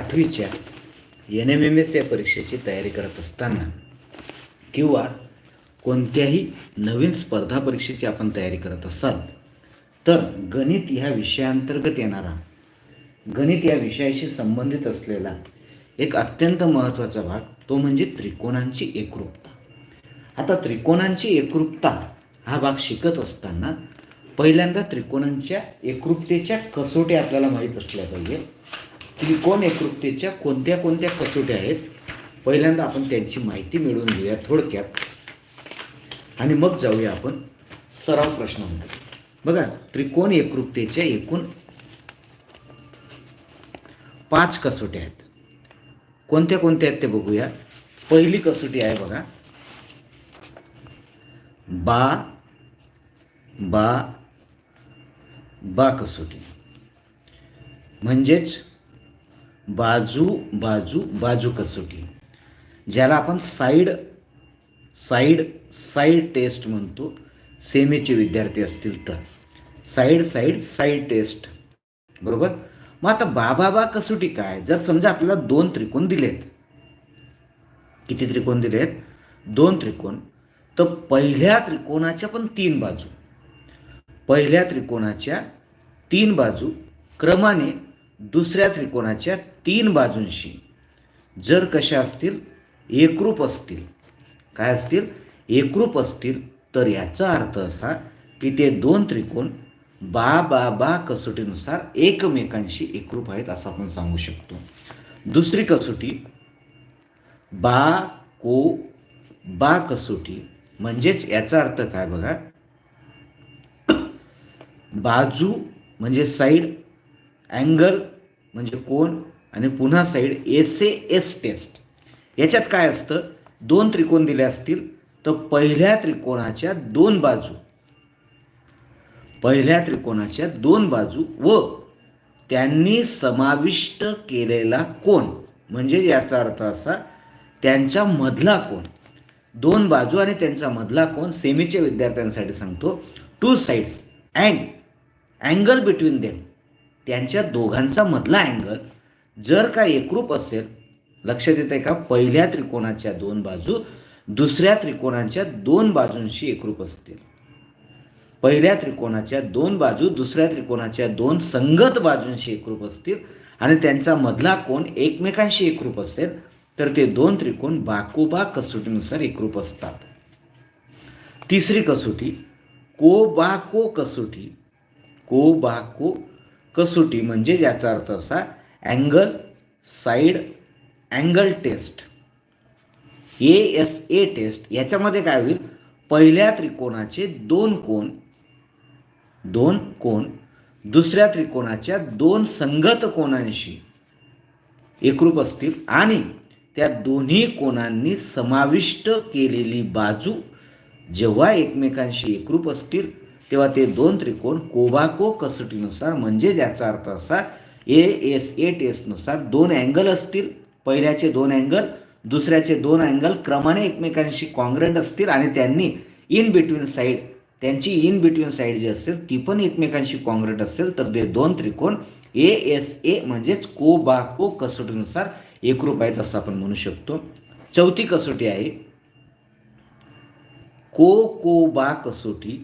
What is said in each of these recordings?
आठवीच्या N M M S या परीक्षेची तयारी करत असताना किंवा कोणत्याही नवीन स्पर्धा परीक्षेची आपण तयारी करत असाल तर गणित ह्या विषयाअंतर्गत येणारा गणित या विषयाशी संबंधित असलेला एक अत्यंत महत्त्वाचा भाग तो म्हणजे त्रिकोणांची एकरूपता. आता त्रिकोणांची एकरूपता हा भाग शिकत असताना पहिल्यांदा त्रिकोणांच्या एकरूपतेच्या कसोट्या आपल्याला माहीत असल्या पाहिजे त्रिकोण एकरूपतेच्या कोणत्या कोणत्या कसोट्या आहेत पहिल्यांदा आपण त्यांची माहिती मिळवून घेऊया थोडक्यात. आणि मग जाऊया आपण सराव प्रश्नामध्ये. बघा त्रिकोण एकरूपतेच्या एकूण पाच कसोट्या आहेत. कोणत्या कोणत्या आहेत ते बघूया. पहिली कसोटी आहे बघा. बा बा बा कसोटी. म्हणजेच बाजू बाजू बाजू कसोटी. ज्याला आपण साईड साईड साईड टेस्ट म्हणतो. सेमेचे विद्यार्थी असतील तर. Side side side test. बरोबर? मग आता बाबा बा कसोटी काय? जर समजा आपल्याला दोन त्रिकोण दिलेत. किती त्रिकोण दिलेत? दोन त्रिकोण. तर पहिल्या त्रिकोणाच्या पण तीन बाजू. पहिल्या त्रिकोणाच्या तीन बाजू क्रमाने दुसऱ्या त्रिकोणाच्या तीन बाजूंशी. जर कशा असतील एकरूप असतील. काय असतील? एकरूप असतील. तर याचा अर्थ असा की ते दोन त्रिकोण बा बा बा कसोटीनुसार एकमेकांशी एकरूप आहेत असं आपण सांगू शकतो. दुसरी कसोटी बा को बा कसोटी. म्हणजेच याचा अर्थ काय बघा? बाजू म्हणजे साईड अँगल म्हणजे कोण आणि पुन्हा side S A S test. याच्यात काय असतं? दोन त्रिकोण दिले असतील तर पहिल्या त्रिकोणाच्या दोन बाजू. पहिल्या त्रिकोणाच्या दोन बाजू व त्यांनी समाविष्ट केलेला कोण म्हणजे याचा अर्थ असा त्यांच्या मधला कोण दोन बाजू आणि त्यांचा मधला कोण सेमीच्या विद्यार्थ्यांसाठी सांगतो. Two sides and angle between them त्यांच्या दोघांचा मधला अँगल जर का एकरूप असेल लक्षात येत आहे का पहिल्या त्रिकोणाच्या दोन बाजू दुसऱ्या त्रिकोणाच्या दोन बाजूंशी एकरूप असतील. पहिल्या त्रिकोणाच्या दोन बाजू दुसऱ्या त्रिकोणाच्या दोन संगत बाजूंशी एकरूप असतील आणि त्यांचा मधला कोण एकमेकांशी एकरूप असेल तर ते दोन त्रिकोण बाकोबा कसोटीनुसार एकरूप असतात. तिसरी कसोटी को बाको कसोटी को बाको कसोटी म्हणजे याचा अर्थ असा angle side angle test A S A test याच्यामध्ये काय होईल? पहिल्या त्रिकोणाचे दोन कोण दोन कोण दुसऱ्या त्रिकोणाच्या दोन संगत कोणांशी एकरूप असतील आणि त्या दोन्ही कोणांनी समाविष्ट केलेली बाजू जेव्हा एकमेकांशी एकरूप असतील तेव्हा ते दोन त्रिकोण कोबाको कसोटीनुसार म्हणजे ज्याचा अर्थ असा ए एस ए टेस्टनुसार दोन अँगल असतील पहिल्याचे दोन अँगल दुसऱ्याचे दोन अँगल क्रमाने एकमेकांशी कॉन्ग्रंट असतील आणि त्यांनी इन बिटवीन साईड त्यांची इन बिटवीन साईड जी असेल ती पण एकमेकांशी कॉन्ग्रंट असेल तर ते दोन त्रिकोण ए एस ए म्हणजेच को बा को कसोटीनुसार एकरूप आहेत असं आपण म्हणू शकतो. चौथी कसोटी आहे को को बा कसोटी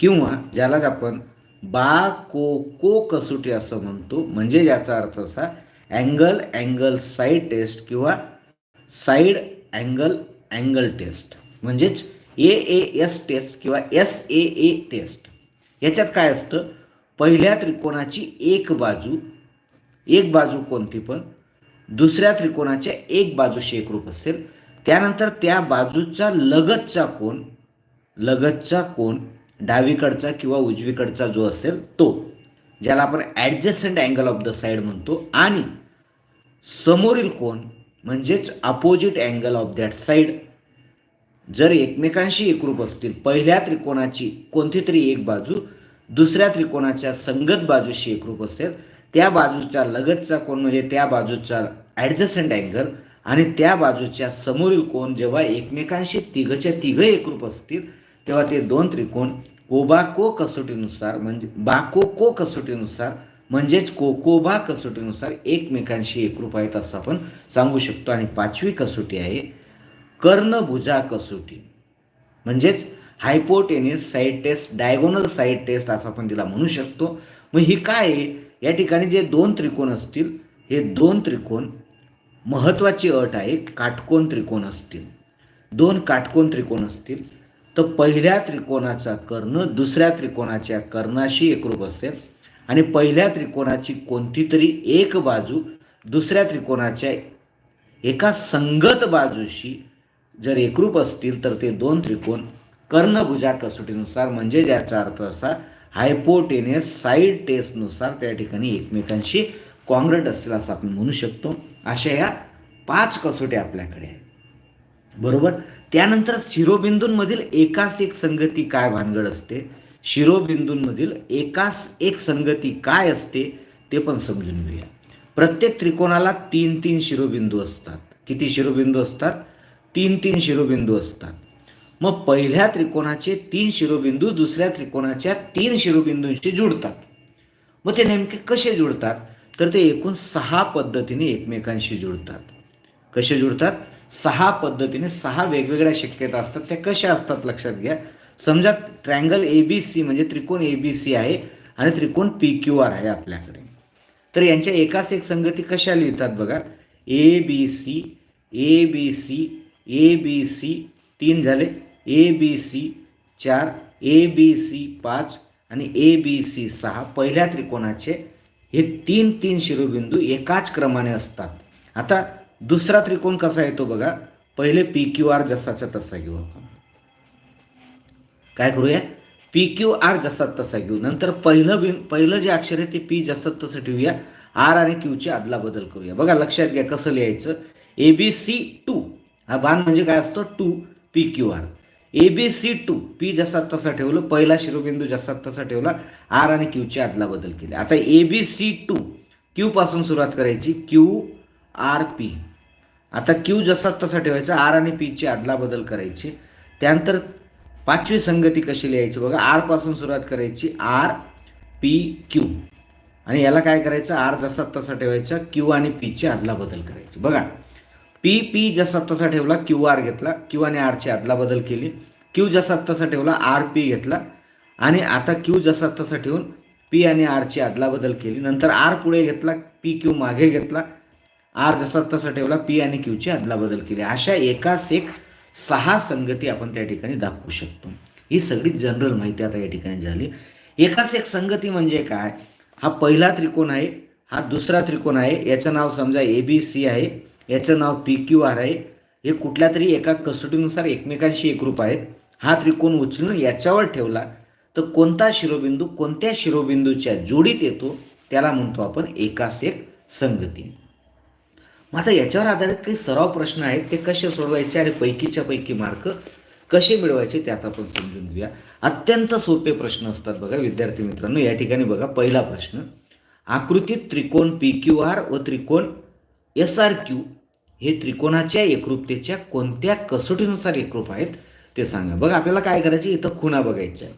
किंवा ज्याला आपण बा को को कसोटी असं म्हणतो म्हणजे याचा अर्थ असा अँगल अँगल साईड टेस्ट किंवा साईड अँगल अँगल टेस्ट म्हणजेच ए ए एस टेस्ट किंवा एस ए ए टेस्ट याच्यात काय असतं? पहिल्या त्रिकोणाची एक बाजू एक बाजू कोणती पण दुसऱ्या त्रिकोणाच्या एक बाजूशी एकरूप असेल. त्यानंतर त्या बाजूचा लगतचा कोण लगतचा कोण डावीकडचा किंवा उजवीकडचा जो असेल तो ज्याला आपण adjacent angle of the side म्हणतो आणि समोरील कोण म्हणजेच opposite angle of that side जर एकमेकांशी एकरूप असतील पहिल्या त्रिकोणाची कोणती तरी एक बाजू दुसऱ्या त्रिकोणाच्या संगत बाजूशी एकरूप असेल त्या बाजूच्या लगतचा कोण म्हणजे त्या बाजूचा ॲडजस्टंट अँगल आणि त्या बाजूच्या समोरील कोण जेव्हा एकमेकांशी तिघच्या तिघं एकरूप असतील तेव्हा ते दोन त्रिकोण कोबाको कसोटीनुसार म्हणजे बाको को कसोटीनुसार म्हणजेच कोकोबा कसोटीनुसार एकमेकांशी एकरूप आहेत असं आपण सांगू शकतो. आणि पाचवी कसोटी आहे कर्णभुजा कसोटी. म्हणजेच hypotenuse side test diagonal side test असं आपण तिला म्हणू शकतो. मग ही काय आहे? या ठिकाणी जे दोन त्रिकोण असतील हे दोन त्रिकोण महत्त्वाची अट आहे काटकोन त्रिकोण असतील. दोन काटकोन त्रिकोण असतील. तर पहिल्या त्रिकोणाचा कर्ण दुसऱ्या त्रिकोणाच्या कर्णाशी एकरूप असते. आणि पहिल्या त्रिकोणाची कोणती तरी एक बाजू दुसऱ्या त्रिकोणाच्या एका संगत बाजूशी जर एकरूप असतील तर ते दोन त्रिकोण कर्णभुजा कसोटीनुसार म्हणजे ज्याचा अर्थ असा हायपोटेनियस साईड टेस्टनुसार त्या ठिकाणी एकमेकांशी कॉन्ग्रेट असतील असं आपण म्हणू शकतो. अशा या पाच कसोट्या आपल्याकडे आहेत. बरोबर? त्यानंतर शिरोबिंदूंमधील एकास एक संगती काय भानगड असते? शिरोबिंदूंमधील एकास एक संगती काय असते? ते पण समजून घेऊया. प्रत्येक त्रिकोणाला तीन तीन शिरोबिंदू असतात. किती शिरोबिंदू असतात? तीन तीन शिरोबिंदू असतात. मग पहिल्या त्रिकोणाचे तीन शिरोबिंदू दुसऱ्या त्रिकोणाच्या तीन शिरोबिंदूंशी जुळतात मग ते नेमके कसे जुळतात तर ते एकूण सहा पद्धतीने एकमेकांशी जुळतात कसे जुळतात सहा पद्धतीने सहा वेगवेगळ्या शक्यता असतात. त्या कशा असतात लक्षात घ्या. समजा ट्रँगल ए बी सी म्हणजे त्रिकोण ए बी सी आहे आणि त्रिकोण पी क्यू आर आहे आपल्याकडे. तर यांच्या एकाच एक संगती कशा लिहितात बघा. A B C A B C A B C तीन झाले. ए बी सी चार ए बी सी पाच आणि ए बी सी सहा पहिल्या त्रिकोणाचे हे तीन तीन शिरोबिंदू एकाच क्रमाने असतात. आता दुसरा त्रिकोण कसा येतो बघा? पहिले पी क्यू आर जसाचा तसा घेऊ आपण. काय करूया? पी क्यू आर जसा तसा घेऊ. नंतर पहिलं बिन पहिलं जे अक्षर आहे ते पी जसं तसं ठेवूया. आर आणि क्यूची अदला बदल करूया. बघा लक्षात घ्या कसं लिहायचं. ए बी सी टू हा बाण म्हणजे काय असतो? To P Q R A B C to P जसा तसा ठेवलं. पहिला शिरोबिंदू जसा तसा ठेवला. आर आणि क्यूची अदला बदल केली. आता A B C to Q पासून सुरुवात करायची. Q R P. आता क्यू जसा तसा ठेवायचा आर आणि पीची अदलाबदल करायची. त्यानंतर पाचवी संगती कशी लिहायची बघा आरपासून सुरुवात करायची आर पी क्यू आणि याला काय करायचं आर जसा तसा ठेवायचा क्यू आणि पीची अदलाबदल करायची. बघा पी पी जसा तसा ठेवला क्यू आर घेतला क्यू आणि आरची अदलाबदल केली. क्यू जसा तसा ठेवला आर पी घेतला. आणि आता क्यू जसा तसा ठेवून पी आणि आरची अदलाबदल केली. नंतर आर पुढे घेतला पी क्यू मागे घेतला. आर जसा तसा ठेवला पी आणि क्यूची अदलाबदल केली. अशा एकाच एक सहा संगती आपण त्या ठिकाणी दाखवू शकतो. ही सगळी जनरल माहिती आता या ठिकाणी झाली. एकाच एक संगती म्हणजे काय? हा पहिला त्रिकोण आहे हा दुसरा त्रिकोण आहे याचं नाव समजा ए बी सी आहे याचं नाव पी क्यू आर आहे. हे कुठल्या तरी एका कसोटीनुसार एकमेकांशी एकरूप आहेत. हा त्रिकोण उचलून याच्यावर ठेवला तर कोणता शिरोबिंदू कोणत्या शिरोबिंदूच्या जोडीत येतो त्याला म्हणतो आपण एकास एक संगती. मग आता याच्यावर आधारित काही सराव प्रश्न आहेत ते कसे सोडवायचे आणि पैकीच्या पैकी मार्क कसे मिळवायचे ते आता आपण समजून घेऊया. अत्यंत सोपे प्रश्न असतात बघा विद्यार्थी मित्रांनो. या ठिकाणी बघा पहिला प्रश्न. आकृतीत त्रिकोण पी क्यू आर व त्रिकोण एस आर क्यू हे त्रिकोणाच्या एकरूपतेच्या कोणत्या कसोटीनुसार एकरूप आहेत ते सांगा. बघा आपल्याला काय करायचे? इथं खुणा बघायच्या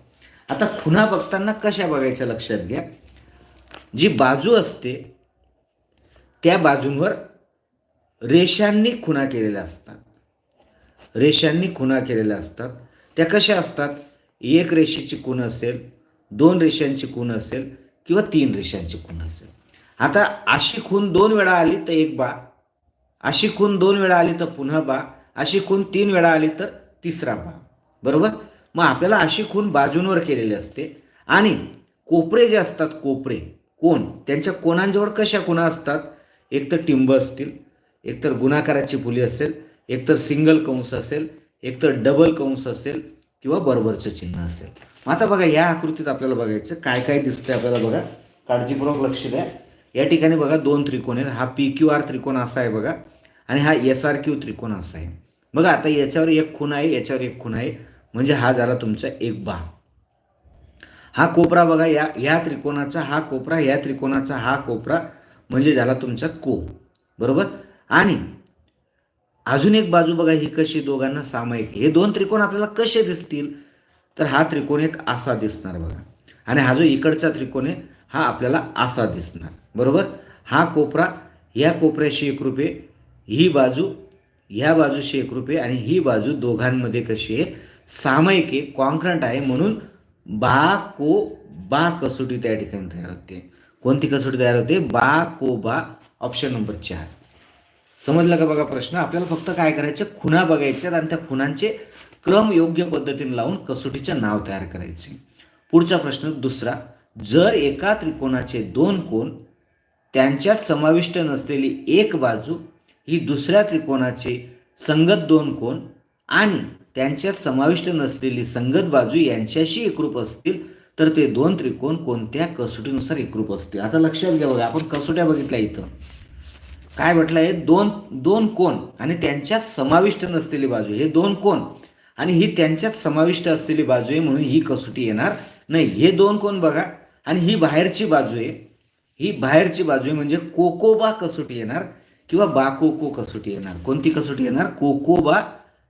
आता खुणा बघताना कशा बघायच्या लक्षात घ्या. जी बाजू असते त्या बाजूंवर रेषांनी खुणा केलेल्या असतात. रेषांनी खुणा केलेल्या असतात. त्या कशा असतात? एक रेषेची खूण असेल दोन रेषांची खूण असेल किंवा तीन रेषांची खूण असेल. आता अशी खूण दोन वेळा आली तर एक बा अशी खूण दोन वेळा आली तर पुन्हा बा अशी खूण तीन वेळा आली तर तिसरा बा. बरोबर? मग आपल्याला अशी खूण बाजूंवर केलेली असते आणि कोपरे जे असतात कोपरे कोण? त्यांच्या कोणांजवळ कशा खुणा असतात? एक तर टिंब असतील एकतर गुणाकाराची फुली असेल एकतर सिंगल कंस असेल एकतर डबल कंस असेल किंवा बरोबरचं चिन्ह असेल. मग आता बघा या आकृतीत आपल्याला बघायचं काय काय दिसतंय आपल्याला बघा. काळजीपूर्वक लक्ष द्या. या ठिकाणी बघा दोन त्रिकोण आहेत. हा पी क्यू आर त्रिकोण असा आहे बघा आणि हा एस आर क्यू त्रिकोण असा आहे. बघा आता याच्यावर एक खूण आहे याच्यावर एक खूण आहे. म्हणजे हा झाला तुमचा एक बा हा कोपरा बघा या या त्रिकोणाचा हा कोपरा या त्रिकोणाचा हा कोपरा. म्हणजे झाला तुमचा को. बरोबर? आणि अजून एक बाजू बघा ही कशी दोघांना सामायिक. हे दोन त्रिकोण आपल्याला कसे दिसतील? तर हा त्रिकोण एक असा दिसणार बघा. आणि हा जो इकडचा त्रिकोण आहे हा आपल्याला असा दिसणार. बरोबर? हा कोपरा या कोपऱ्याशी एक रुपये ही बाजू ह्या बाजूशी एक रुपये आणि ही बाजू दोघांमध्ये कशी आहे? सामायिक आहे कॉन्क्रंट आहे म्हणून बा को बा कसोटी त्या ठिकाणी तयार होते. कोणती कसोटी तयार होते? बा को बा ऑप्शन नंबर चार. समजलं का बघा प्रश्न? आपल्याला फक्त काय करायचं? खुणा बघायच्या आणि त्या खुणांचे क्रम योग्य पद्धतीने लावून कसोटीचे नाव तयार करायचे. पुढचा प्रश्न दुसरा जर एका त्रिकोणाचे दोन कोण त्यांच्यात समाविष्ट नसलेली एक बाजू ही दुसऱ्या त्रिकोणाचे संगत दोन कोण आणि त्यांच्यात समाविष्ट नसलेली संगत बाजू यांच्याशी एकरूप असतील तर ते दोन त्रिकोण कोणत्या कसोटीनुसार एकरूप असतील? आता लक्षात घ्या बघा आपण कसोट्या बघितल्या इथं. काय म्हटलं हे दोन दोन कोण आणि त्यांच्यात समाविष्ट नसलेली बाजू हे दोन कोण आणि ही त्यांच्यात समाविष्ट असलेली बाजू आहे म्हणून ही कसोटी येणार नाही. हे दोन कोण बघा आणि ही बाहेरची बाजू आहे. ही बाहेरची बाजू आहे म्हणजे कोकोबा कसोटी येणार किंवा बाकोको कसोटी येणार. कोणती कसोटी येणार? कोकोबा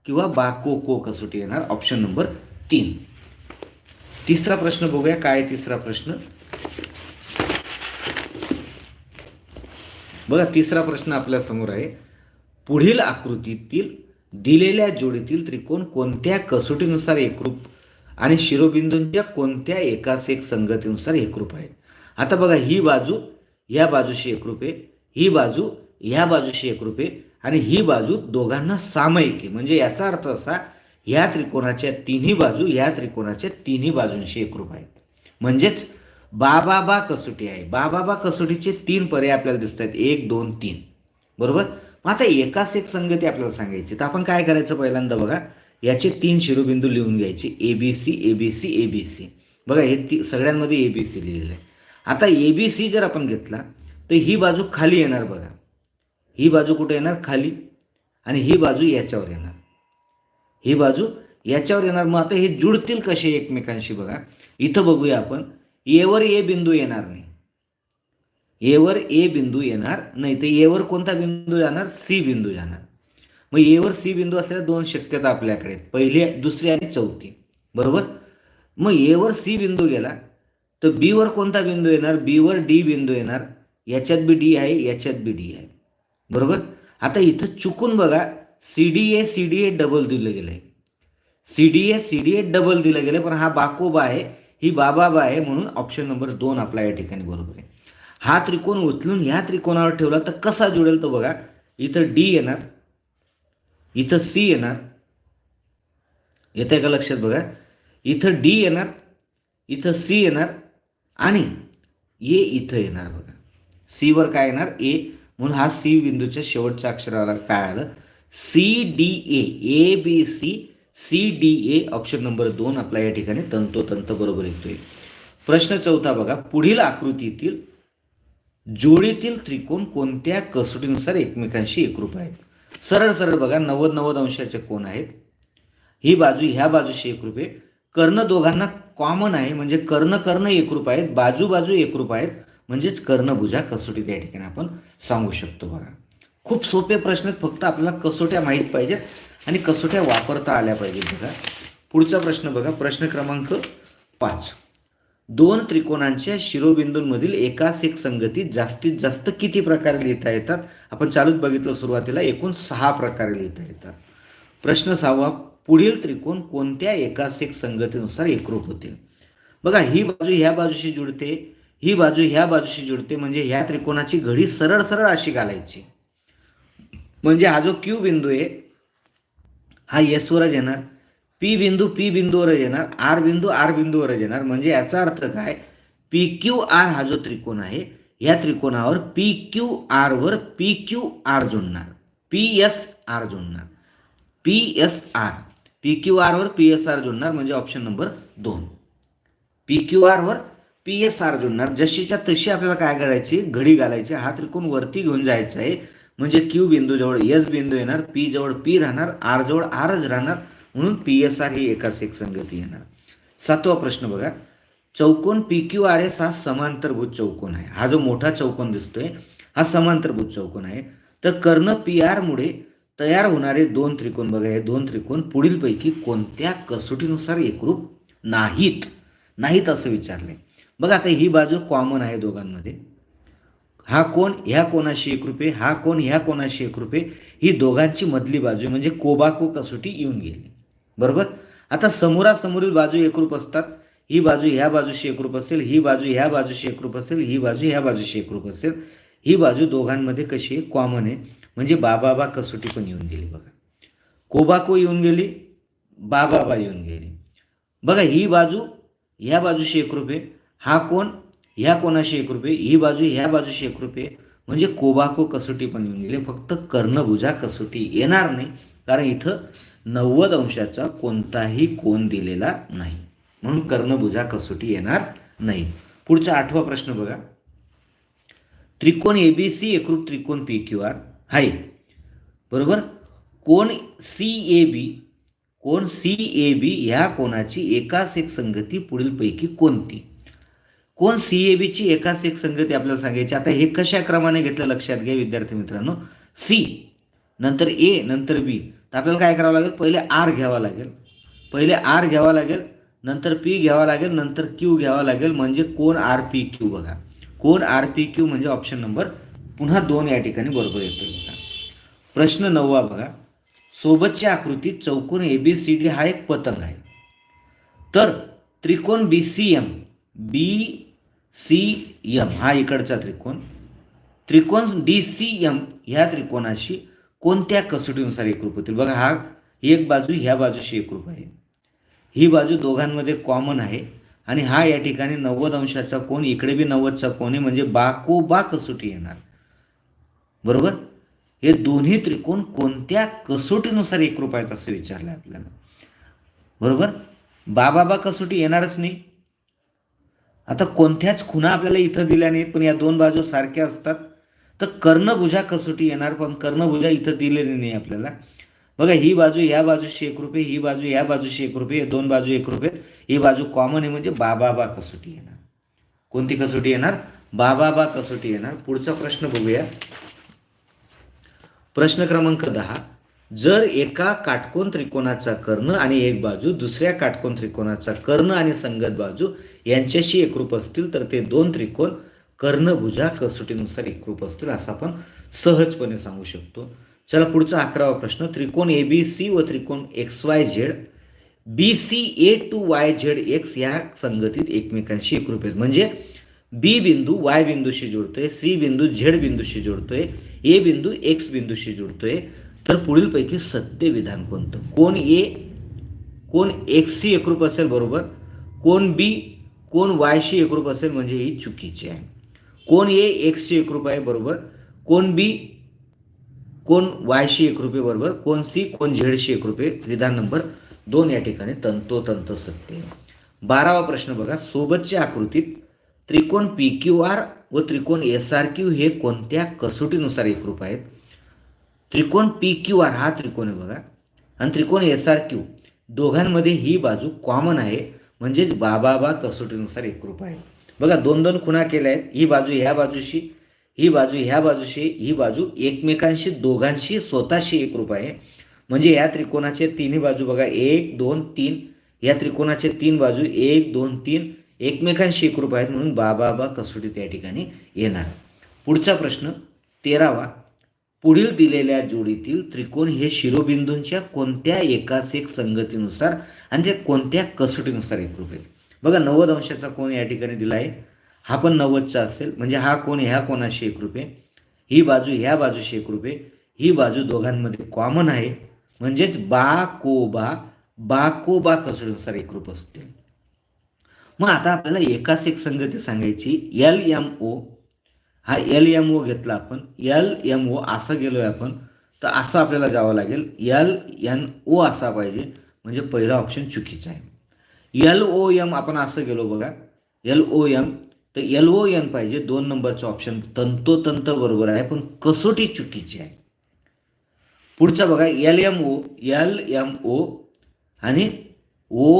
किंवा बाकोको कसोटी येणार. ऑप्शन नंबर तीन. तिसरा प्रश्न बघूया. काय तिसरा प्रश्न? बघा तिसरा प्रश्न आपल्यासमोर आहे. पुढील आकृतीतील दिलेल्या जोडीतील त्रिकोण कोणत्या कसोटीनुसार एकरूप आणि शिरोबिंदूंच्या कोणत्या एकास एक संगतीनुसार एकरूप आहेत? आता बघा ही बाजू या बाजूशी एकरूप आहे ही बाजू ह्या बाजूशी एकरूप आहे आणि ही बाजू दोघांना सामायिक आहे. म्हणजे याचा अर्थ असा ह्या त्रिकोणाच्या तिन्ही बाजू ह्या त्रिकोणाच्या तिन्ही बाजूंशी एकरूप आहेत. म्हणजेच बाबा बा कसोटी आहे. बाबा बा कसोटीचे तीन पर्याय आपल्याला दिसत आहेत एक दोन तीन. बरोबर? मग आता एकाच एक संगती आपल्याला सांगायची. तर आपण काय करायचं पहिल्यांदा बघा? याचे तीन शिरोबिंदू लिहून घ्यायचे. A B C A B C A B C बघा हे ती सगळ्यांमध्ये ए बी सी लिहिलेलं आहे. आता ए बी सी जर आपण घेतला तर ही बाजू खाली येणार बघा. ही बाजू कुठे येणार? खाली. आणि ही बाजू याच्यावर येणार. ही बाजू याच्यावर येणार. मग आता हे जुळतील कसे एकमेकांशी बघा? इथं बघूया आपण. एवर ए बिंदू येणार नाही. एवर ए बिंदू येणार नाही तर एवर कोणता बिंदू जाणार? सी बिंदू जाणार. मग एवर सी बिंदू असलेल्या दोन शक्यता आपल्याकडे आहेत. पहिली दुसरी आणि चौथी. बरोबर? मग एवर सी बिंदू गेला तर बीवर कोणता बिंदू येणार? बीवर डी बिंदू येणार. याच्यात बी डी आहे याच्यात बी डी आहे. बरोबर? आता इथं चुकून बघा C D A C D A double दिलं गेलं आहे C D A C D A double दिलं गेलं पण हा बाकोबा आहे. ही बाबाबा आहे म्हणून ऑप्शन नंबर दोन आपला या ठिकाणी बरोबर आहे. हा त्रिकोण उचलून ह्या त्रिकोणावर ठेवला तर कसा जुळेल तो बघा. इथं डी येणार इथं सी येणार येतं का लक्षात बघा. इथं डी येणार इथं सी येणार आणि ए इथं येणार बघा. सीवर काय येणार? ए म्हणून हा सी बिंदूच्या शेवटच्या अक्षराला काय आलं? C D A A B C C D A option number दोन आपला या ठिकाणी तंतोतंत बरोबर येतोय. प्रश्न चौथा बघा पुढील आकृतीतील जोडीतील त्रिकोण कोणत्या कसोटीनुसार एकमेकांशी एकरूप आहेत? सरळ सरळ बघा नव्वद नव्वद अंशाचे कोण आहेत? ही बाजू ह्या बाजूशी एकरूप आहे. कर्ण दोघांना कॉमन आहे म्हणजे कर्ण कर्ण एकरूप आहेत बाजू बाजू एकरूप आहेत म्हणजेच कर्णभुजा कसोटी त्या ठिकाणी आपण सांगू शकतो बघा. खूप सोपे प्रश्न आहेत फक्त आपल्याला कसोट्या माहीत पाहिजेत. आणि कसोट्या वापरता आल्या पाहिजेत बघा. पुढचा प्रश्न बघा. प्रश्न क्रमांक पाच. दोन त्रिकोणांच्या शिरोबिंदूंमधील एकास एक संगती जास्तीत जास्त किती प्रकारे लिहिता येतात? आपण चालूच बघितलं सुरुवातीला एकूण सहा प्रकारे लिहिता येतात. प्रश्न सहावा पुढील त्रिकोण कोणत्या एकास एक संगतीनुसार एकरूप होतील? बघा ही बाजू ह्या बाजूशी जुळते ही बाजू ह्या बाजूशी जुळते म्हणजे ह्या त्रिकोणाची घडी सरळ सरळ अशी घालायची. म्हणजे हा जो क्यू बिंदू आहे हा यसवरच येणार पी बिंदू पी बिंदूवरच येणार आर बिंदू आर बिंदूवरच येणार. म्हणजे याचा अर्थ काय? पी क्यू आर हा जो त्रिकोण आहे या त्रिकोणावर पी क्यू आरवर पी क्यू आर जोडणार. पी एस आर जोडणार. P S R. P Q आरवर P S R जोडणार म्हणजे ऑप्शन नंबर दोन. पी क्यू आरवर पी एस आर जोडणार. जशीच्या तशी आपल्याला काय करायची? घडी घालायची. हा त्रिकोण वरती घेऊन जायचा आहे. म्हणजे क्यू बिंदूजवळ एस बिंदू येणार पी जवळ पी राहणार आर जवळ आरच राहणार म्हणून पी एस आर ही एकाच एक संगती येणार. सातवा प्रश्न बघा. चौकोन पी क्यू आर एस हा समांतरभूत चौकोन आहे. हा जो मोठा चौकोन दिसतोय हा समांतरभूत चौकोन आहे. तर कर्ण पी आरमुळे तयार होणारे दोन त्रिकोण बघा. हे दोन त्रिकोण पुढीलपैकी कोणत्या कसोटीनुसार एकरूप नाहीत? नाहीत असं विचारले बघा आता ही बाजू कॉमन आहे दोघांमध्ये. हा कोण ह्या कोणाशी एक रुपये हा कोण ह्या कोणाशी एक रुपये ही दोघांची मधली बाजू आहे, म्हणजे कोबाको कसोटी येऊन गेली. बरोबर? आता समोरासमोरील बाजू एकरूप असतात. ही बाजू ह्या बाजूशी एकरूप असेल ही बाजू ह्या बाजूशी एकरूप असेल ही बाजू ह्या बाजूशी एकरूप असेल. ही बाजू दोघांमध्ये कशी आहे? कॉमन आहे. म्हणजे बाबाबा कसोटी पण येऊन गेली बघा. कोबाको येऊन गेली बाबाबा येऊन गेली. बघा ही बाजू ह्या बाजूशी एक रुपये हा कोण ह्या कोणाशी एक रुपये ही बाजू ह्या बाजूशी एक रुपये. म्हणजे कोबाको कसोटी पण येऊन गेले. फक्त कर्णभुजा कसोटी येणार नाही. कारण इथं नव्वद अंशाचा कोणताही कोण दिलेला नाही. म्हणून कर्णभुजा कसोटी येणार नाही. पुढचा आठवा प्रश्न बघा. त्रिकोण ए बी सी एकरूप त्रिकोण पी क्यू आर. आहे बरोबर? कोण सी ए बी कोण सी ए बी ह्या कोणाची एकाच एक संगती पुढीलपैकी कोणती? कोण सी ए बीची एकाच एक संगती आपल्याला सांगायची? आता हे कशा क्रमाने घेतलं लक्षात घ्या विद्यार्थी मित्रांनो. सी नंतर ए नंतर बी तर आपल्याला काय करावं लागेल? पहिले आर घ्यावा लागेल. पहिले आर घ्यावा लागेल नंतर पी घ्यावा लागेल नंतर क्यू घ्यावा लागेल. म्हणजे कोण आर पी क्यू बघा. कोण आर पी क्यू म्हणजे ऑप्शन नंबर पुन्हा दोन या ठिकाणी बरोबर येतो बघा. प्रश्न नववा बघा. सोबतच्या आकृतीत चौकोन ए बी सी डी हा एक पतंग आहे. तर त्रिकोण B C M B C M हा इकडचा त्रिकोण. त्रिकोण डी सी यम ह्या त्रिकोणाशी कोणत्या कसोटीनुसार एकरूप होतील? बघा हा एक बाजू ह्या बाजूशी एकरूप आहे. ही बाजू दोघांमध्ये कॉमन आहे आणि हा या ठिकाणी नव्वद अंशाचा कोण इकडे बी नव्वदचा कोण आहे म्हणजे बाको बा कसोटी येणार. बरोबर? हे दोन्ही त्रिकोण कोणत्या कसोटीनुसार एकरूप आहेत असं विचारलं आपल्याला. बरोबर? बाबाबा कसोटी येणारच नाही. आता कोणत्याच खुणा आपल्याला इथं दिल्या नाहीत पण या दोन बाजू सारख्या असतात. तर कर्णभुजा कसोटी येणार पण कर्णभुजा इथं दिलेली नाही आपल्याला. बघा ही बाजू या बाजूशी एक रुपये ही बाजू या बाजूशी एक रुपये दोन बाजू एक रुपये. ही बाजू कॉमन आहे म्हणजे बाबा बा कसोटी येणार. कोणती कसोटी येणार? बाबा बा कसोटी येणार. पुढचा प्रश्न बघूया. प्रश्न क्रमांक दहा. जर एका काटकोन त्रिकोणाचा कर्ण आणि एक बाजू दुसऱ्या काटकोन त्रिकोणाचा कर्ण आणि संगत बाजू यांच्याशी एकरूप असतील तर ते दोन त्रिकोण कर्णभुजा कसोटीनुसार एकरूप असतील असं आपण सहजपणे सांगू शकतो. चला पुढचा अकरावा प्रश्न. त्रिकोण ए बी सी व त्रिकोण X Y Z B C A to Y Z X या संगतीत एकमेकांशी एकरूप आहेत. म्हणजे बी बिंदू वाय बिंदूशी जोडतोय सी बिंदू झेड बिंदूशी जोडतोय ए बिंदू एक्स बिंदूशी जोडतोय. तर पुढीलपैकी सत्य विधान कोणतं? कोण ए कोण एक्सशी एकरूप असेल बरोबर? कोण बी कोण वायशी एकरूप असेल म्हणजे ही चुकीची आहे. कोण ए एक्सशी एकरूप आहे बरोबर. कोण बी कोण वायशी एकरूप आहे बरोबर. कोण सी कोण झेडशी एकरूप आहे विधान नंबर दोन या ठिकाणी तंतोतंत सत्य आहे. बारावा प्रश्न बघा सोबतच्या आकृतीत त्रिकोण पी क्यू आर व त्रिकोण एस आर क्यू हे कोणत्या कसोटीनुसार एकरूप आहेत? त्रिकोण पी क्यू आर हा त्रिकोण आहे बघा. आणि त्रिकोण एस आर क्यू दोघांमध्ये ही बाजू कॉमन आहे. म्हणजेच बाबाबा कसोटीनुसार एकरूप आहे. बघा दोन दोन खुणा केल्या आहेत. ही बाजू ह्या बाजूशी ही बाजू ह्या बाजूशी ही बाजू एकमेकांशी दोघांशी स्वतःशी एकरूप आहे. म्हणजे या त्रिकोणाचे तिन्ही बाजू बघा एक दोन तीन. या त्रिकोणाचे तीन बाजू एक दोन तीन एकमेकांशी एकरूप आहेत म्हणून बाबाबा कसोटी त्या ठिकाणी येणार. पुढचा प्रश्न तेरावा. पुढील दिलेल्या जोडीतील त्रिकोण हे शिरोबिंदूंच्या कोणत्या एकाच एक संगतीनुसार आणि ते कोणत्या कसोटीनुसार इम्प्रूव्ह होईल. बघा नव्वद अंशाचा कोण या ठिकाणी दिला आहे. हा पण नव्वदचा असेल. म्हणजे हा कोण ह्या कोणाशी एकरूप आहे ही बाजू ह्या बाजूशी एकरूप आहे ही बाजू दोघांमध्ये कॉमन आहे. म्हणजेच बा को बा बा को बा कसोटीनुसार एकरूप असते मग आता आपल्याला एकाच एक संगती सांगायची. एल एम ओ हा एल एम ओ घेतला आपण. एल एम ओ असं गेलो आहे आपण तर असं आपल्याला जावं लागेल. एल एन ओ असा पाहिजे. म्हणजे पहिला ऑप्शन चुकीचा आहे. एल ओ एम आपण असं गेलो बघा. एल ओ एम तर एल ओ एन पाहिजे दोन नंबरचं ऑप्शन तंतोतंत बरोबर आहे पण कसोटी चुकीची आहे. पुढचा बघा L M O L M O आणि ओ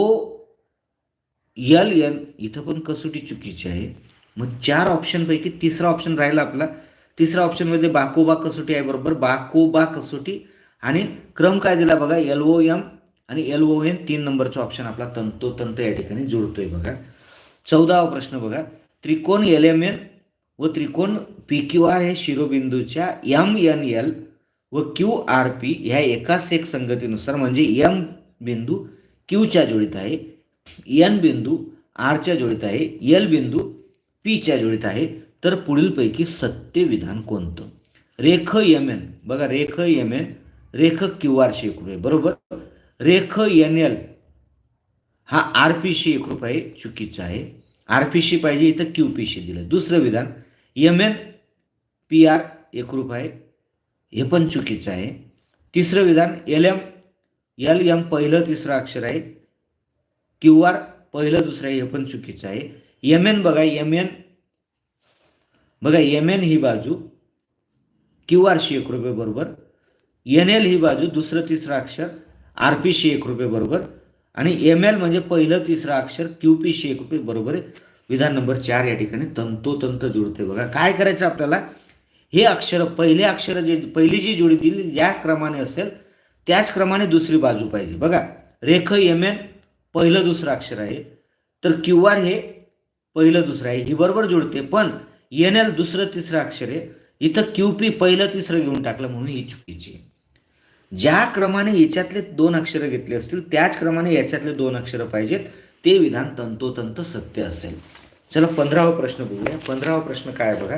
एल एन इथं पण कसोटी चुकीची आहे. मग चार ऑप्शनपैकी तिसरा ऑप्शन राहिला आपला. तिसरा ऑप्शनमध्ये बाकोबा कसोटी आहे बरोबर. बाकोबा कसोटी आणि क्रम काय दिला बघा? एल ओ एम आणि एल ओ एन तीन नंबरचा ऑप्शन आपला तंतोतंत या ठिकाणी जुळतोय बघा. चौदावा प्रश्न बघा. त्रिकोण एल एम एन व त्रिकोण पी क्यू आर हे शिरोबिंदूच्या एम एन एल व क्यू आर पी ह्या एकाच एक संगतीनुसार म्हणजे एम बिंदू क्यूच्या जोडीत आहे एन बिंदू आरच्या जोडीत आहे एल बिंदू पीच्या जोडीत आहे. तर पुढीलपैकी सत्य विधान कोणतं? रेख एम एन बघा रेख एम एन रेख क्यू आरशी शिकू आहे. बरोबर? रेख एन एल. हा आर पी सी एक आहे चुकीचं आहे. आर पीशी पाहिजे इथं क्यू पी सी दिलं. दुसरं विधान एम एन पी आर एक आहे हे पण चुकीचं आहे. तिसरं विधान एल एम एल एम पहिलं तिसरं अक्षर आहे. क्यू आर पहिलं दुसरं आहे हे पण चुकीचं आहे. एम एन बघा एम एन बघा एम एन ही बाजू क्यू आरशी एक रुपये बरोबर. एन एल ही बाजू दुसरं तिसरं अक्षर आर पीशी एक रुपये बरोबर. आणि एम एल म्हणजे पहिलं तिसरं अक्षर क्यू पीशी एक रुपये बरोबर आहे. विधान नंबर चार या ठिकाणी तंतोतंत जुळते बघा. काय करायचं आपल्याला? हे अक्षर पहिले अक्षर जे पहिली जी जोडी दिली ज्या क्रमाने असेल त्याच क्रमाने दुसरी बाजू पाहिजे. बघा रेख एम एन पहिलं दुसरं अक्षर आहे. तर क्यू आर हे पहिलं दुसरं आहे. ही बरोबर जुळते पण एन एल दुसरं तिसरं अक्षर आहे. इथं क्यू पी पहिलं तिसरं घेऊन टाकलं म्हणून ही चुकीची आहे. ज्या क्रमाने याच्यातले दोन अक्षरं घेतले असतील त्याच क्रमाने याच्यातले दोन अक्षरं पाहिजेत. ते विधान तंतोतंत सत्य असेल. चला पंधरावा प्रश्न बघूया. पंधरावा प्रश्न काय बघा?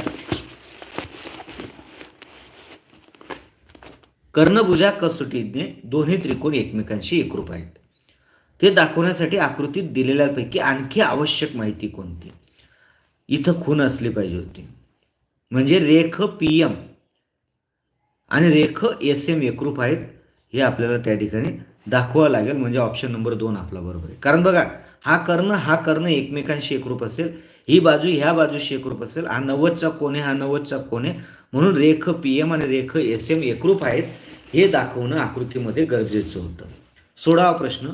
कर्णभुजा कसोटीने दोन्ही त्रिकोण एकमेकांशी एकरूप आहेत. ते दाखवण्यासाठी आकृतीत दिलेल्यापैकी आणखी आवश्यक माहिती कोणती? इथं खून असली पाहिजे होती. म्हणजे रेख पी एम आणि रेख एस एम एकरूप आहेत हे आपल्याला त्या ठिकाणी दाखवावं लागेल. म्हणजे ऑप्शन नंबर दोन आपला बरोबर आहे. कारण बघा हा कर्ण हा कर्ण एकमेकांशी एकरूप असेल. ही बाजू ह्या बाजूशी एकरूप असेल. हा नव्वदचा कोण आहे हा नव्वदचा कोण आहे. म्हणून रेख पी एम आणि रेख एस एम एकरूप आहेत हे दाखवणं आकृतीमध्ये गरजेचं होतं. सोळावा प्रश्न.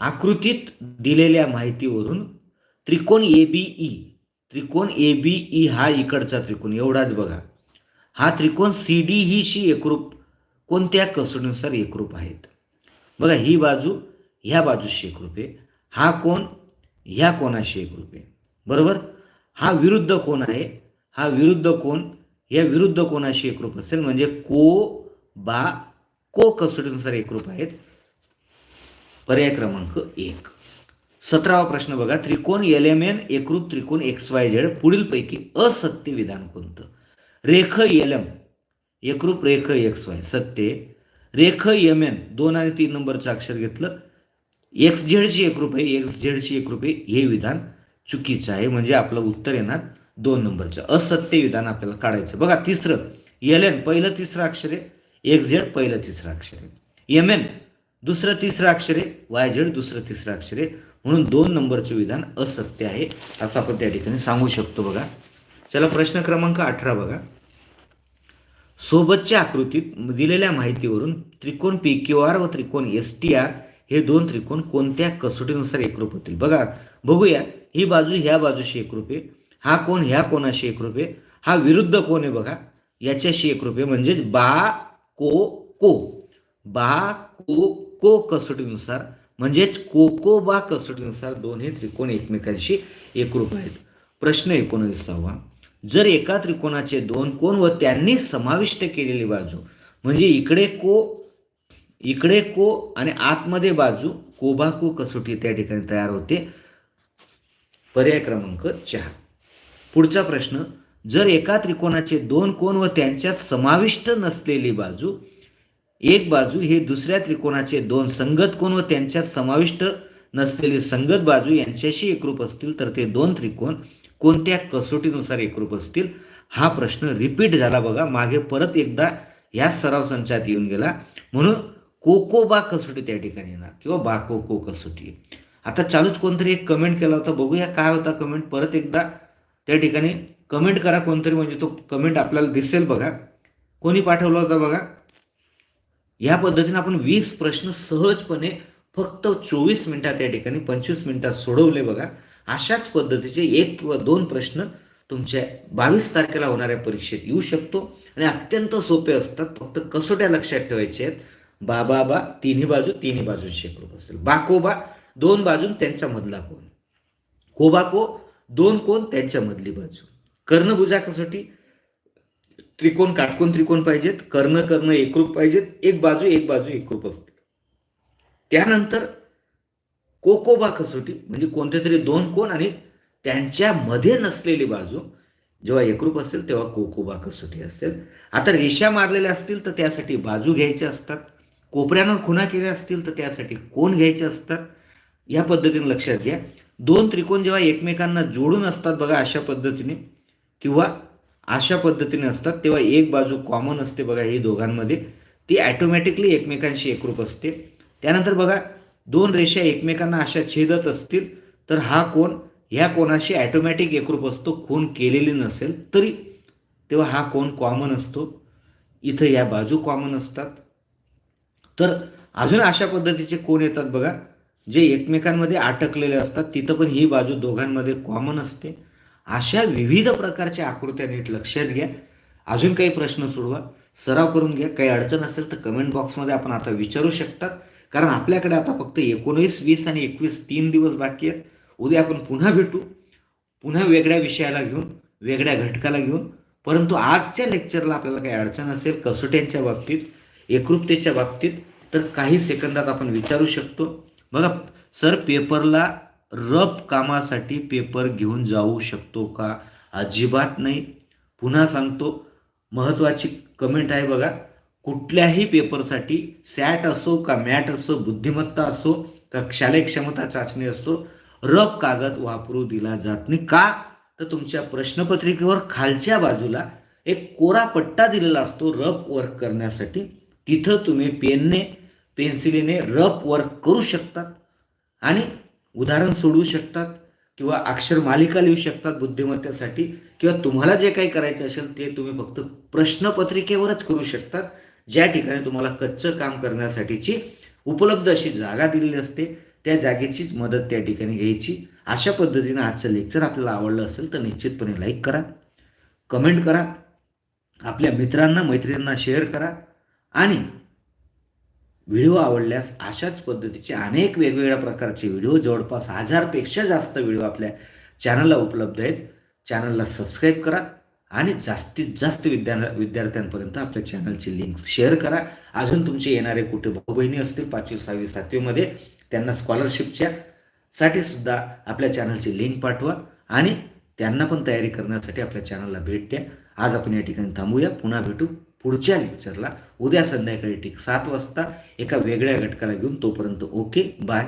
आकृतीत दिलेल्या माहितीवरून त्रिकोण ए बी ई त्रिकोण ए बी ई हा इकडचा त्रिकोण. एवढाच बघा. हा त्रिकोण सी डी ही शी एकरूप कोणत्या कसोटीनुसार एकरूप आहेत? बघा ही बाजू ह्या बाजूशी एकरूप आहे. हा कोण ह्या कोणाशी एकरूप आहे? बरोबर? हा विरुद्ध कोण आहे. हा विरुद्ध कोण या विरुद्ध कोणाशी एकरूप असेल. म्हणजे को बा को कसोटीनुसार एकरूप आहेत. पर्याय क्रमांक एक. सतरावा प्रश्न बघा. त्रिकोण एल एम एन एकरूप त्रिकोण एक्स वाय झेड पुढीलपैकी असत्य विधान कोणतं? रेख एल एम एकरूप रेख एक्स वाय सत्य. रेख यम एन दोन आणि तीन नंबरचं अक्षर घेतलं. एक्स झेडची एकरूप आहे. एक्स झेडची एकरूप आहे. हे विधान चुकीचं आहे. म्हणजे आपलं उत्तर येणार दोन नंबरचं. असत्य विधान आपल्याला काढायचं. बघा तिसरं. एल एन पहिलं तिसरं अक्षर आहे. एक्स झेड पहिलं तिसरं अक्षर आहे. एम एन दुसरं तिसरं अक्षर आहे. वाय झेड दुसरं तिसरं अक्षर आहे. म्हणून दोन नंबरचं विधान असत्य आहे. असं आपण त्या ठिकाणी सांगू शकतो बघा. चला प्रश्न क्रमांक अठरा बघा. सोबतच्या आकृतीत दिलेल्या माहितीवरून त्रिकोण पी क्यू आर व त्रिकोण एस टी आर हे दोन त्रिकोण कोणत्या कसोटीनुसार एकरूप होतील? बघा बघूया. ही बाजू ह्या बाजूशी एकरूप आहे. हा कोण ह्या कोणाशी एकरूप आहे. हा विरुद्ध कोण आहे बघा. याच्याशी एकरूप आहे. म्हणजे बा को को. बा को को कसोटीनुसार म्हणजेच कोको बा कसोटीनुसार दोन्ही त्रिकोण एकमेकांशी एकरूप आहेत. प्रश्न एकोणविसावा जर एका त्रिकोणाचे दोन कोण व त्यांनी समाविष्ट केलेली बाजू म्हणजे इकडे को इकडे को आणि आतमध्ये बाजू कोबाको कसोटी त्या ठिकाणी तयार होते. पर्याय क्रमांक चार. पुढचा प्रश्न जर एका त्रिकोणाचे दोन कोण व त्यांच्यात समाविष्ट नसलेली बाजू एक बाजू हे दुसऱ्या त्रिकोणाचे दोन संगत कोण व त्यांच्यात समाविष्ट नसलेली संगत बाजू यांच्याशी एकरूप असतील तर ते दोन त्रिकोण कोणत्या कसोटीनुसार एकरूप असतील हा प्रश्न रिपीट झाला बघा. मागे परत एकदा ह्या सराव संचात येऊन गेला. म्हणून कोको बा कसोटी त्या ठिकाणी येणार किंवा बा कोको कसोटी. आता चालूच कोणतरी एक कमेंट केला होता. बघूया काय होता कमेंट परत एकदा त्या ठिकाणी कमेंट करा कोणतरी म्हणजे तो कमेंट आपल्याला दिसेल बघा. कोणी पाठवला होता बघा? या पद्धतीने आपण वीस प्रश्न सहजपणे फक्त चोवीस मिनिटात या ठिकाणी पंचवीस मिनिटात सोडवले बघा. अशाच पद्धतीचे एक किंवा दोन प्रश्न तुमच्या बावीस तारखेला होणाऱ्या परीक्षेत येऊ शकतो. आणि अत्यंत सोपे असतात. फक्त कसोट्या लक्षात ठेवायचे आहेत. बाबा बा तिन्ही बाजू तिन्ही बाजूचे एकरूप असेल. बाकोबा दोन बाजून त्यांच्या मधला कोण कोबाको दोन कोण त्यांच्या मधली बाजू. कर्णभुजा कसोटी त्रिकोण काटकोन त्रिकोण पाहिजेत. कर्ण कर्ण एकरूप पाहिजेत. एक बाजू एक बाजू एकरूप असते. त्यानंतर कोकोबा कसोटी म्हणजे कोणते तरी दोन कोण आणि त्यांच्यामध्ये नसलेली बाजू जेव्हा एकरूप असेल तेव्हा कोकोबा कसोटी असेल. आता रेषा मारलेल्या असतील तर त्यासाठी बाजू घ्यायच्या असतात. कोपऱ्यानं खुणा केल्या असतील तर त्यासाठी कोण घ्यायचे असतात? या पद्धतीने लक्षात घ्या. दोन त्रिकोण जेव्हा एकमेकांना जोडून असतात बघा अशा पद्धतीने किंवा अशा पद्धतीने असतात तेव्हा एक बाजू कॉमन असते बघा ही दोघांमध्ये. ती ॲटोमॅटिकली एकमेकांशी एकरूप असते. त्यानंतर बघा दोन रेषा एकमेकांना अशा छेदत असतील तर हा कोण? ह्या कोणाशी ॲटोमॅटिक एकरूप असतो खून केलेली नसेल तरी. तेव्हा हा कोण कॉमन असतो? इथं या बाजू कॉमन असतात. तर अजून अशा पद्धतीचे कोण येतात बघा जे एकमेकांमध्ये अटकलेले असतात तिथं पण ही बाजू दोघांमध्ये कॉमन असते. अशा विविध प्रकारच्या आकृत्या नीट लक्षात घ्या. अजून काही प्रश्न सोडवा. सराव करून घ्या. काही अडचण असेल तर कमेंट बॉक्समध्ये आपण आता विचारू शकतात. कारण आपल्याकडे आता फक्त एकोणीस वीस आणि एकवीस तीन दिवस बाकी आहेत. उद्या आपण पुन्हा भेटू. पुन्हा वेगळ्या विषयाला घेऊन वेगळ्या घटकाला घेऊन. परंतु आजच्या लेक्चरला आपल्याला काही अडचण असेल कसोट्यांच्या बाबतीत एकरूपतेच्या बाबतीत तर काही सेकंदात आपण विचारू शकतो. बघा सर पेपरला रफ कामासाठी पेपर घेऊन जाऊ शकतो का? अजिबात नाही. पुन्हा सांगतो. महत्त्वाची कमेंट आहे बघा. कुठल्याही पेपरसाठी सॅट असो का मॅट असो बुद्धिमत्ता असो का शालेय क्षमता चाचणी असो रफ कागद वापरू दिला जात नाही. का? तर तुमच्या प्रश्नपत्रिकेवर खालच्या बाजूला एक कोरा पट्टा दिलेला असतो रफ वर्क करण्यासाठी. तिथं तुम्ही पेनने पेन्सिलीने रफ वर्क करू शकतात आणि उदाहरण सोडवू शकतात किंवा अक्षर मालिका लिहू शकतात बुद्धिमत्तेसाठी किंवा तुम्हाला जे काही करायचं असेल ते तुम्ही फक्त प्रश्नपत्रिकेवरच करू शकतात. ज्या ठिकाणी तुम्हाला कच्चं काम करण्यासाठीची उपलब्ध अशी जागा दिलेली असते त्या जागेचीच मदत त्या ठिकाणी घ्यायची. अशा पद्धतीनं आजचं लेक्चर आपल्याला आवडलं असेल तर निश्चितपणे लाईक करा कमेंट करा आपल्या मित्रांना मैत्रिणींना शेअर करा आणि व्हिडिओ आवडल्यास अशाच पद्धतीचे अनेक वेगवेगळ्या प्रकारचे व्हिडिओ जवळपास हजारपेक्षा जास्त व्हिडिओ आपल्या चॅनलला उपलब्ध आहेत. चॅनलला सबस्क्राईब करा. आणि जास्तीत जास्त विद्या विद्यार्थ्यांपर्यंत आपल्या चॅनलची लिंक शेअर करा. अजून तुमचे येणारे कुठे भाऊ बहिणी असतील पाचवी सहावी सातवीमध्ये त्यांना स्कॉलरशिपच्या साठी सुद्धा आपल्या चॅनलची लिंक पाठवा आणि त्यांना पण तयारी करण्यासाठी आपल्या चॅनलला भेट द्या. आज आपण या ठिकाणी थांबूया. पुन्हा भेटू पुढच्या लेक्चरला उद्या संध्याकाळी ठीक सात वाजता एका वेगळ्या घटकाला घेऊन तोपर्यंत ओके बाय